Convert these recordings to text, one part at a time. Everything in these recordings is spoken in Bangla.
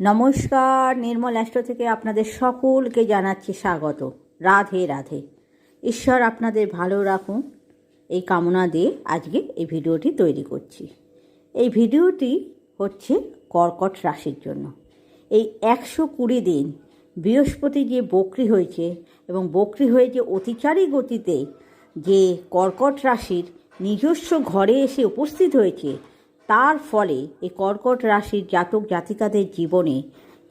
নমস্কার, নির্মল অ্যাস্ট্রো থেকে আপনাদের সকলকে জানাচ্ছি স্বাগত। রাধে রাধে। ঈশ্বর আপনাদের ভালো রাখুন। এই কামনা দিয়ে আজকে এই ভিডিওটি তৈরি করছি। এই ভিডিওটি হচ্ছে কর্কট রাশির জন্য। এই একশো কুড়ি দিন বৃহস্পতি যে বক্রি হয়েছে এবং বক্রি হয়ে যে অতিচারী গতিতে যে কর্কট রাশির নিজস্ব ঘরে এসে উপস্থিত হয়েছে তার ফলে এই কর্কট রাশির জাতক জাতিকাদের জীবনে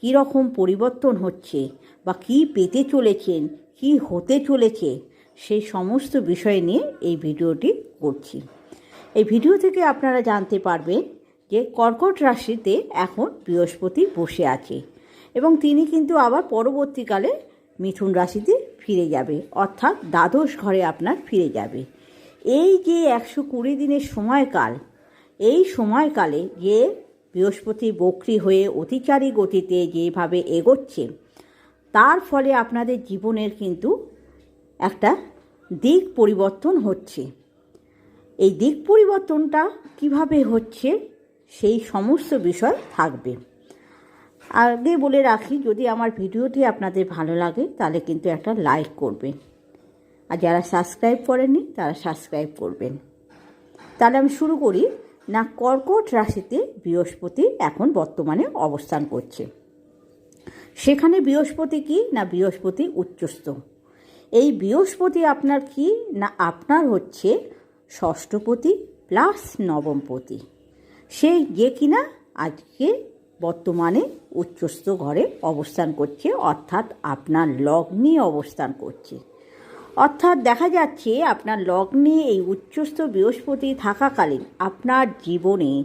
কীরকম পরিবর্তন হচ্ছে বা কী পেতে চলেছেন, কী হতে চলেছে, সেই সমস্ত বিষয় নিয়ে এই ভিডিওটি করছি। এই ভিডিও থেকে আপনারা জানতে পারবেন যে কর্কট রাশিতে এখন বৃহস্পতি বসে আছে এবং তিনি কিন্তু আবার পরবর্তীকালে মিথুন রাশিতে ফিরে যাবে, অর্থাৎ দ্বাদশ ঘরে আপনার ফিরে যাবে। এই যে একশো কুড়ি দিনের সময়কাল এই সময়কালে যে বৃহস্পতি বক্রি হয়ে অতিচারী গতিতে যেভাবে এগোচ্ছে, তার ফলে আপনাদের জীবনের কিন্তু একটা দিক পরিবর্তন হচ্ছে। এই দিক পরিবর্তনটা কীভাবে হচ্ছে, সেই সমস্ত বিষয় থাকবে। আগে বলে রাখি, যদি আমার ভিডিওটি আপনাদের ভালো লাগে, তাহলে কিন্তু একটা লাইক করবেন। আর যারা সাবস্ক্রাইব করেননি, তারা সাবস্ক্রাইব করবেন। তাহলে আমি শুরু করি। না কর্কট রাশিতে বৃহস্পতি এখন বর্তমানে অবস্থান করছে। সেখানে বৃহস্পতি কি না বৃহস্পতি উচ্চস্থ? এই বৃহস্পতি আপনার কি না আপনার হচ্ছে ষষ্ঠপতি প্লাস নবমপতি। সেই যে কিনা আজকে বর্তমানে উচ্চস্থ ঘরে অবস্থান করছে, অর্থাৎ আপনার লগ্নে অবস্থান করছে। অর্থাৎ দেখা যাচ্ছে আপনার লগ্নে এই উচ্চস্থ বৃহস্পতি থাকাকালীন আপনার জীবনে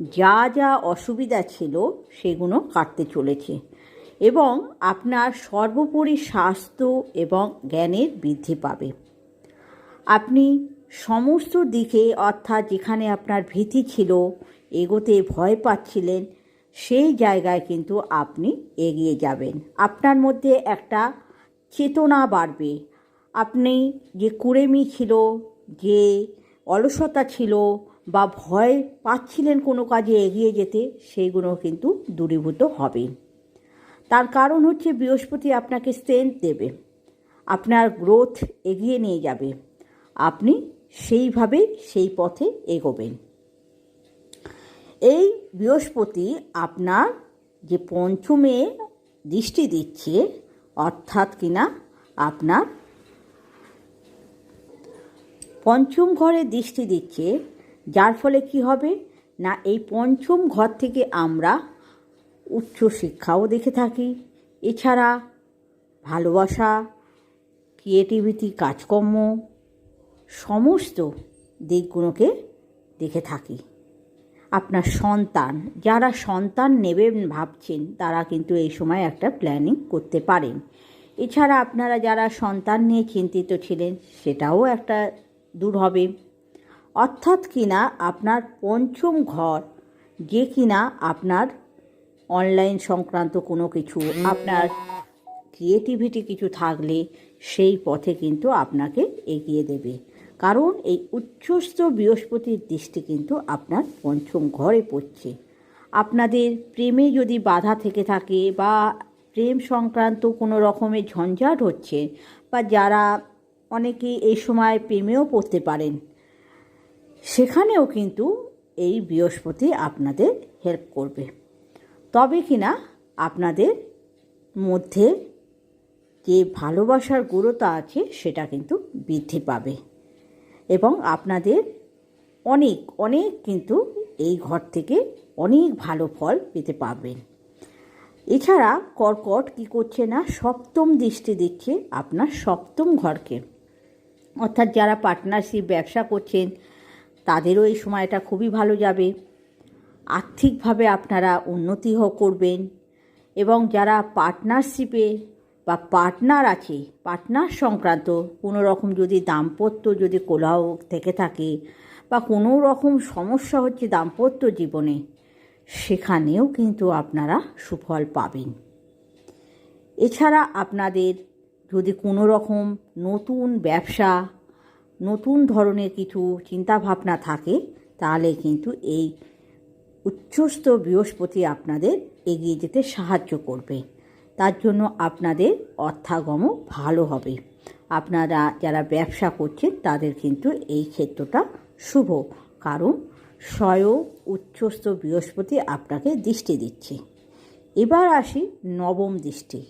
যা যা অসুবিধা ছিল সেগুলো কাটতে চলেছে এবং আপনার সর্বোপরি স্বাস্থ্য এবং জ্ঞানের বৃদ্ধি পাবে। আপনি সমস্ত দিকে অর্থাৎ যেখানে আপনার ভীতি ছিল, এগোতে ভয় পাচ্ছিলেন, সেই জায়গায় কিন্তু আপনি এগিয়ে যাবেন। আপনার মধ্যে একটা চেতনা বাড়বে আপনি যে কুড়েমি ছিল, যে অলসতা ছিল বা ভয় পাচ্ছিলেন কোনো কাজে এগিয়ে যেতে সেইগুলো কিন্তু দূরীভূত হবে। তার কারণ হচ্ছে বৃহস্পতি আপনাকে স্ট্রেংথ দেবে। আপনার গ্রোথ এগিয়ে নিয়ে যাবে। আপনি সেইভাবে সেই পথে এগোবেন। এই বৃহস্পতি আপনার যে পঞ্চমে দৃষ্টি দিচ্ছে, অর্থাৎ কিনা আপনার পঞ্চম ঘরে দৃষ্টি দিচ্ছে, যার ফলে কি হবে? না, এই পঞ্চম ঘর থেকে আমরা উচ্চ শিক্ষাও দেখে থাকি। এছাড়া ভালোবাসা, ক্রিয়েটিভিটি, কাজকর্ম, সমস্ত দিকগুলোকে দেখে থাকি। আপনার সন্তান, যারা সন্তান নেবেন ভাবছেন, তারা কিন্তু এই সময় একটা প্ল্যানিং করতে পারেন। এছাড়া আপনারা যারা সন্তান নিয়ে চিন্তিত ছিলেন, সেটাও একটা দূর হবে। অর্থাৎ কিনা আপনার পঞ্চম ঘর, যে কিনা আপনার অনলাইন সংক্রান্ত কোনো কিছু, আপনার ক্রিয়েটিভিটি কিছু থাকলে সেই পথে কিন্তু আপনাকে এগিয়ে দেবে। কারণ এই উচ্চস্থ বৃহস্পতির দৃষ্টি কিন্তু আপনার পঞ্চম ঘরে পড়ছে। আপনাদের প্রেমে যদি বাধা থেকে থাকে বা প্রেম সংক্রান্ত কোনো রকমের ঝঞ্ঝাট হচ্ছে বা যারা অনেকে এই সময় প্রেমেও পড়তে পারেন। সেখানেও কিন্তু এই বৃহস্পতি আপনাদের হেল্প করবে। তবে কিনা আপনাদের মধ্যে যে ভালোবাসার গুরুতা আছে সেটা কিন্তু বৃদ্ধি পাবে। এবং আপনাদের অনেক অনেক কিন্তু এই ঘর থেকে অনেক ভালো ফল পেতে পারবেন। এছাড়া কর্কট কি করছে না, সপ্তম দৃষ্টি দিচ্ছে আপনার সপ্তম ঘরকে। অর্থাৎ যারা পার্টনারশিপ ব্যবসা করছেন, তাদেরও এই সময়টা খুবই ভালো যাবে। আর্থিকভাবে আপনারা উন্নতি করবেন এবং যারা পার্টনারশিপে বা পার্টনার আছে পার্টনার সংক্রান্ত কোনো রকম যদি দাম্পত্য যদি কোলাও থেকে থাকে বা কোনো রকম সমস্যা হচ্ছে দাম্পত্য জীবনে, সেখানেও কিন্তু আপনারা সুফল পাবেন। এছাড়া আপনাদের যদি কোনো রকম নতুন ব্যবসা, নতুন ধরনের কিছু চিন্তাভাবনা থাকে, তাহলে কিন্তু এই উচ্চস্থ বৃহস্পতি আপনাদের এগিয়ে যেতে সাহায্য করবে। তার জন্য আপনাদের অর্থাগম ভালো হবে। আপনারা যারা ব্যবসা করছেন, তাদের কিন্তু এই ক্ষেত্রটা শুভ। কারণ স্বয়ং উচ্চস্থ বৃহস্পতি আপনাকে দৃষ্টি দিচ্ছে। এবার আসি নবম দৃষ্টি।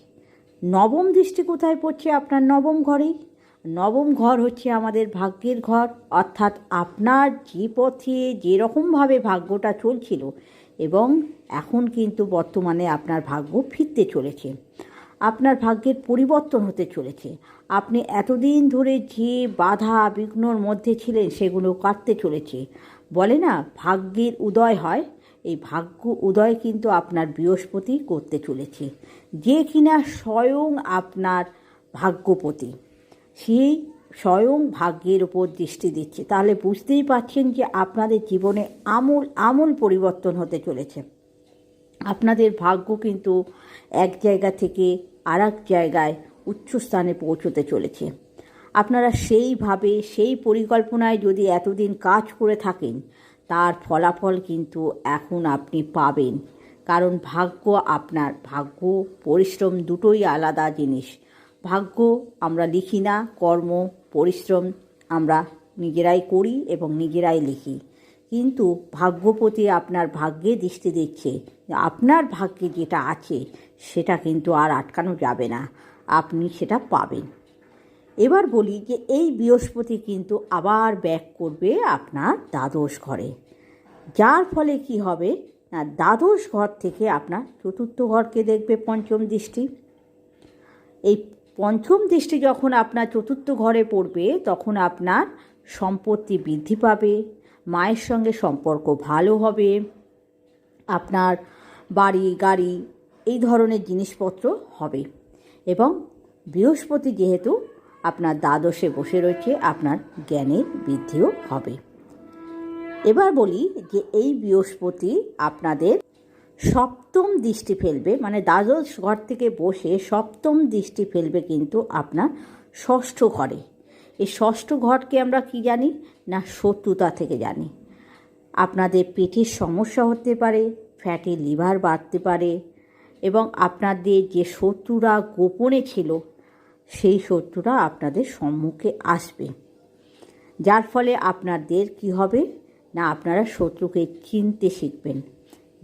নবম দৃষ্টি কোথায় পড়ছে আপনার নবম ঘরেই? নবম ঘর হচ্ছে আমাদের ভাগ্যের ঘর, অর্থাৎ আপনার যে পথে যেরকমভাবে ভাগ্যটা চলছিল এবং এখন কিন্তু বর্তমানে আপনার ভাগ্য ফিরতে চলেছে। আপনার ভাগ্যের পরিবর্তন হতে চলেছে। আপনি এতদিন ধরে যে বাধা বিঘ্নর মধ্যে ছিলেন সেগুলো কাটতে চলেছে। বলে না, ভাগ্যের উদয় হয় এই ভাগ্য উদয় কিন্তু আপনার বৃহস্পতি করতে চলেছে। যে কিনা স্বয়ং আপনার ভাগ্যপতি, সেই স্বয়ং ভাগ্যের ওপর দৃষ্টি দিচ্ছে। তাহলে বুঝতেই পারছেন যে আপনাদের জীবনে আমূল আমূল পরিবর্তন হতে চলেছে। আপনাদের ভাগ্য কিন্তু এক জায়গা থেকে আর জায়গায় উচ্চস্থানে পৌঁছতে চলেছে। আপনারা সেইভাবে, সেই পরিকল্পনায় যদি এতদিন কাজ করে থাকেন তার ফলাফল কিন্তু এখন আপনি পাবেন। কারণ ভাগ্য আপনার, ভাগ্য, পরিশ্রম দুটোই আলাদা জিনিস। ভাগ্য আমরা লিখি না, কর্ম, পরিশ্রম আমরা নিজেরাই করি এবং নিজেরাই লিখি। কিন্তু ভাগ্যপতি আপনার ভাগ্যে দৃষ্টি দিচ্ছে। আপনার ভাগ্যে যেটা আছে, সেটা কিন্তু আর আটকানো যাবে না। আপনি সেটা পাবেন। এবার বলি যে এই বৃহস্পতি কিন্তু আবার ব্যাক করবে আপনার দ্বাদশ ঘরে। যার ফলে কি হবে? না, দ্বাদশ ঘর থেকে আপনার চতুর্থ ঘরকে দেখবে পঞ্চম দৃষ্টি। এই পঞ্চম দৃষ্টি যখন আপনার চতুর্থ ঘরে পড়বে, তখন আপনার সম্পত্তি বৃদ্ধি পাবে, মায়ের সঙ্গে সম্পর্ক ভালো হবে, আপনার বাড়ি, গাড়ি, এই ধরনের জিনিসপত্র হবে। এবং বৃহস্পতি যেহেতু আপনার দ্বাদশে বসে রয়েছে, আপনার জ্ঞানের বৃদ্ধিও হবে। এবার বলি যে এই বৃহস্পতি আপনাদের সপ্তম দৃষ্টি ফেলবে মানে দ্বাদশ ঘর থেকে বসে সপ্তম দৃষ্টি ফেলবে কিন্তু আপনার ষষ্ঠ ঘরে। এই ষষ্ঠ ঘরকে আমরা কি জানি? না, শত্রুতা থেকে জানি। আপনাদের পেটের সমস্যা হতে পারে ফ্যাটি লিভার বাড়তে পারে, এবং আপনাদের যে শত্রুরা গোপনে ছিল সেই শত্রুরা আপনাদের সম্মুখে আসবে। যার ফলে আপনাদের কি হবে? না, আপনারা শত্রুকে চিনতে শিখবেন।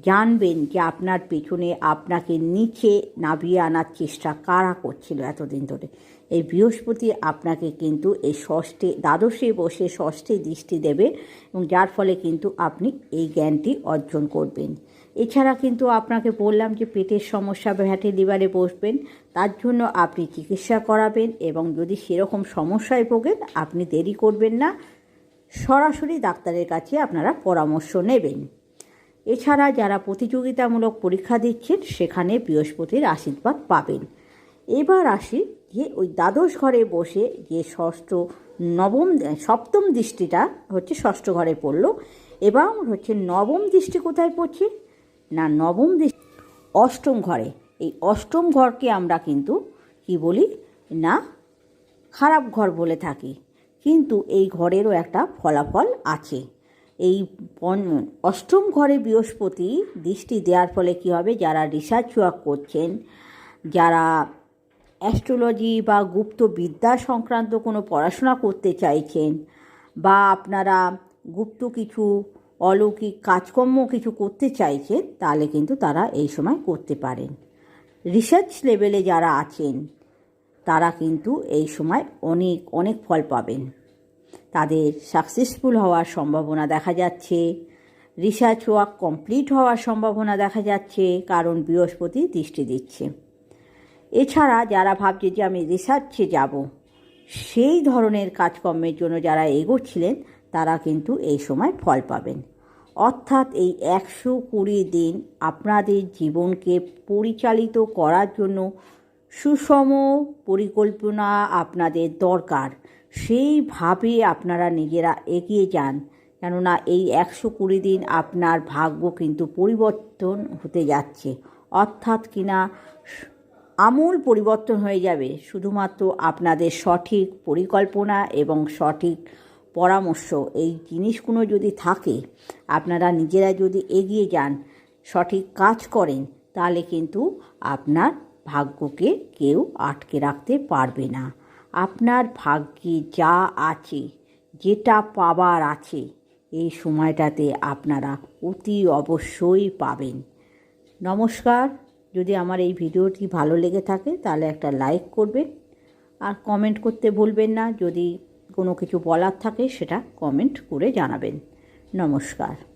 জানবেন যে আপনার পেছনে আপনাকে নিচে নামিয়ে আনার চেষ্টা কারা করছিল এতদিন ধরে। এই বৃহস্পতি আপনাকে কিন্তু এই ষষ্ঠে, দ্বাদশে বসে ষষ্ঠে দৃষ্টি দেবে এবং যার ফলে কিন্তু আপনি এই জ্ঞানটি অর্জন করবেন। এছাড়া কিন্তু আপনাকে বললাম যে পেটের সমস্যা ভ্যাটে লিভারে বসবেন, তার জন্য আপনি চিকিৎসা করাবেন এবং যদি সেরকম সমস্যায় ভোগেন, আপনি দেরি করবেন না। সরাসরি ডাক্তারের কাছে আপনারা পরামর্শ নেবেন। এছাড়া যারা প্রতিযোগিতামূলক পরীক্ষা দিচ্ছেন, সেখানে বৃহস্পতির আশীর্বাদ পাবেন। এবার আসি যে ওই দ্বাদশ ঘরে বসে যে ষষ্ঠ, নবম, সপ্তম দৃষ্টিটা হচ্ছে ষষ্ঠ ঘরে পড়ল এবং হচ্ছে নবম দৃষ্টি কোথায় পড়ছে? না নবম দৃষ্টি, অষ্টম ঘরে। এই অষ্টম ঘরকে আমরা কিন্তু কি বলি? না, খারাপ ঘর বলে থাকি। কিন্তু এই ঘরেরও একটা ফলাফল আছে। এই অষ্টম ঘরে বৃহস্পতি দৃষ্টি দেওয়ার ফলে কী হবে? যারা রিসার্চ ওয়ার্ক করছেন, যারা অ্যাস্ট্রোলজি বা গুপ্ত বিদ্যা সংক্রান্ত কোনো পড়াশোনা করতে চাইছেন, বা আপনারা গুপ্ত কিছু অলৌকিক কাজকর্ম কিছু করতে চাইছেন তাহলে কিন্তু তারা এই সময় করতে পারেন। রিসার্চ লেভেলে যারা আছেন, তারা কিন্তু এই সময় অনেক অনেক ফল পাবেন। তাদের সাকসেসফুল হওয়ার সম্ভাবনা দেখা যাচ্ছে রিসার্চ ওয়ার্ক কমপ্লিট হওয়ার সম্ভাবনা দেখা যাচ্ছে, কারণ বৃহস্পতি দৃষ্টি দিচ্ছে। এছাড়া যারা ভাবছে যে আমি রিসার্চে যাব, সেই ধরনের কাজকর্মের জন্য যারা এগোচ্ছিলেন তারা কিন্তু এই সময় ফল পাবেন। অর্থাৎ এই একশো কুড়ি দিন আপনাদের জীবনকে পরিচালিত করার জন্য সুষম পরিকল্পনা আপনাদের দরকার। সেইভাবে আপনারা নিজেরা এগিয়ে যান। কেননা এই একশো কুড়ি দিন আপনার ভাগ্য কিন্তু পরিবর্তন হতে যাচ্ছে। অর্থাৎ কিনা আমূল পরিবর্তন হয়ে যাবে। শুধুমাত্র আপনাদের সঠিক পরিকল্পনা এবং সঠিক পরামর্শ, এই জিনিসগুলো যদি থাকে, আপনারা নিজেরা যদি এগিয়ে যান, সঠিক কাজ করেন, তাহলে কিন্তু আপনার ভাগ্যকে কেউ আটকে রাখতে পারবে না। আপনার ভাগ্যে যা আছে, যেটা পাবার আছে, এই সময়টাতে আপনারা অতি অবশ্যই পাবেন। নমস্কার। যদি আমার এই ভিডিওটি ভালো লেগে থাকে, তাহলে একটা লাইক করবেন। আর কমেন্ট করতে ভুলবেন না। যদি কোনো কিছু বলার থাকে সেটা কমেন্ট করে জানাবেন। নমস্কার।